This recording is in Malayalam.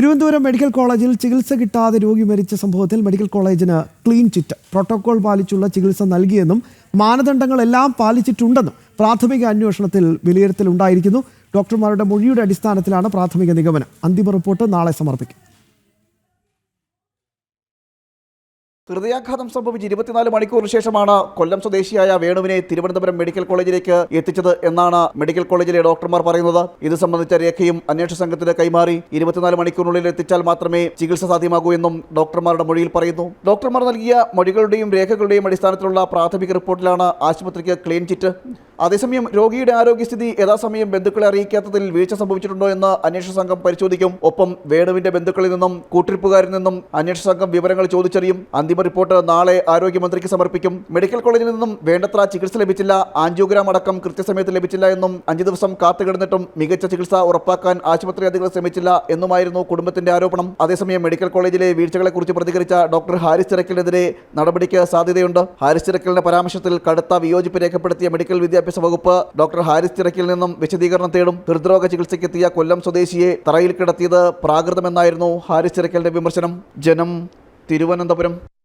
തിരുവനന്തപുരം മെഡിക്കൽ കോളേജിൽ ചികിത്സ കിട്ടാതെ രോഗി മരിച്ച സംഭവത്തിൽ മെഡിക്കൽ കോളേജിന് ക്ലീൻ ചിറ്റ് പ്രോട്ടോകോൾ പാലിച്ചുള്ള ചികിത്സ നൽകിയെന്നും മാനദണ്ഡങ്ങളെല്ലാം പാലിച്ചിട്ടുണ്ടെന്നും പ്രാഥമിക അന്വേഷണത്തിൽ വിലയിരുത്തലുണ്ടായിരിക്കുന്നു. ഡോക്ടർമാരുടെ മൊഴിയുടെ അടിസ്ഥാനത്തിലാണ് പ്രാഥമിക നിഗമനം. അന്തിമ റിപ്പോർട്ട് നാളെ സമർപ്പിക്കും. ഹൃദയാഘാതം സംഭവിച്ച് ഇരുപത്തിനാല് മണിക്കൂറിന് ശേഷമാണ് കൊല്ലം സ്വദേശിയായ വേണുവിനെ തിരുവനന്തപുരം മെഡിക്കൽ കോളേജിലേക്ക് എത്തിച്ചത് എന്നാണ് മെഡിക്കൽ കോളേജിലെ ഡോക്ടർമാർ പറയുന്നത്. ഇത് സംബന്ധിച്ച രേഖയും അന്വേഷണ സംഘത്തിന് കൈമാറി ഇരുപത്തിനാല് മണിക്കൂറിനുള്ളിൽ എത്തിച്ചാൽ മാത്രമേ ചികിത്സ സാധ്യമാകൂ എന്നും ഡോക്ടർമാരുടെ മൊഴിയിൽ പറയുന്നു. ഡോക്ടർമാർ നൽകിയ മൊഴികളുടെയും രേഖകളുടെയും അടിസ്ഥാനത്തിലുള്ള പ്രാഥമിക റിപ്പോർട്ടിലാണ് ആശുപത്രിക്ക് ക്ലീൻ ചിറ്റ്. അതേസമയം രോഗിയുടെ ആരോഗ്യസ്ഥിതി യഥാസമയം ബന്ധുക്കളെ അറിയിക്കാത്തതിൽ വീഴ്ച സംഭവിച്ചിട്ടുണ്ടോ എന്ന് അന്വേഷണ സംഘം പരിശോധിക്കും. ഒപ്പം വേണുവിന്റെ ബന്ധുക്കളിൽ നിന്നും കൂട്ടിരിപ്പുകാരിൽ നിന്നും അന്വേഷണ സംഘം വിവരങ്ങൾ ചോദിച്ചറിയും. അന്തിമ റിപ്പോർട്ട് നാളെ ആരോഗ്യമന്ത്രിക്ക് സമർപ്പിക്കും. മെഡിക്കൽ കോളേജിൽ നിന്നും വേണ്ടത്ര ചികിത്സ ലഭിച്ചില്ല. ആൻജിയോഗ്രാം അടക്കം കൃത്യസമയത്ത് ലഭിച്ചില്ല എന്നും അഞ്ചു ദിവസം കാത്തുകിടന്നിട്ടും മികച്ച ചികിത്സ ഉറപ്പാക്കാൻ ആശുപത്രി അധികൃതർ ശ്രമിച്ചില്ല എന്നുമായിരുന്നു കുടുംബത്തിന്റെ ആരോപണം. അതേസമയം മെഡിക്കൽ കോളേജിലെ വീഴ്ചകളെക്കുറിച്ച് പ്രതികരിച്ച ഡോക്ടർ ഹാരിസ് ചിറക്കലിനെതിരെ നടപടിക്ക് സാധ്യതയുണ്ട്. ഹാരിസ് ചിറക്കലിന്റെ പരാമർശത്തിൽ കടുത്ത വിയോജിപ്പ് രേഖപ്പെടുത്തിയ മെഡിക്കൽ വിദ്യാഭ്യാസ വകുപ്പ് ഡോക്ടർ ഹാരിസ് തിരക്കിൽ നിന്നും വിശദീകരണം തേടും ഹൃദ്രോഗ ചികിത്സയ്ക്കെത്തിയ കൊല്ലം സ്വദേശിയെ തറയിൽ കിടത്തിയത് പ്രാകൃതമെന്നായിരുന്നു ഹാരിസ് ചിറക്കലിന്റെ വിമർശനം. ജനം തിരുവനന്തപുരം.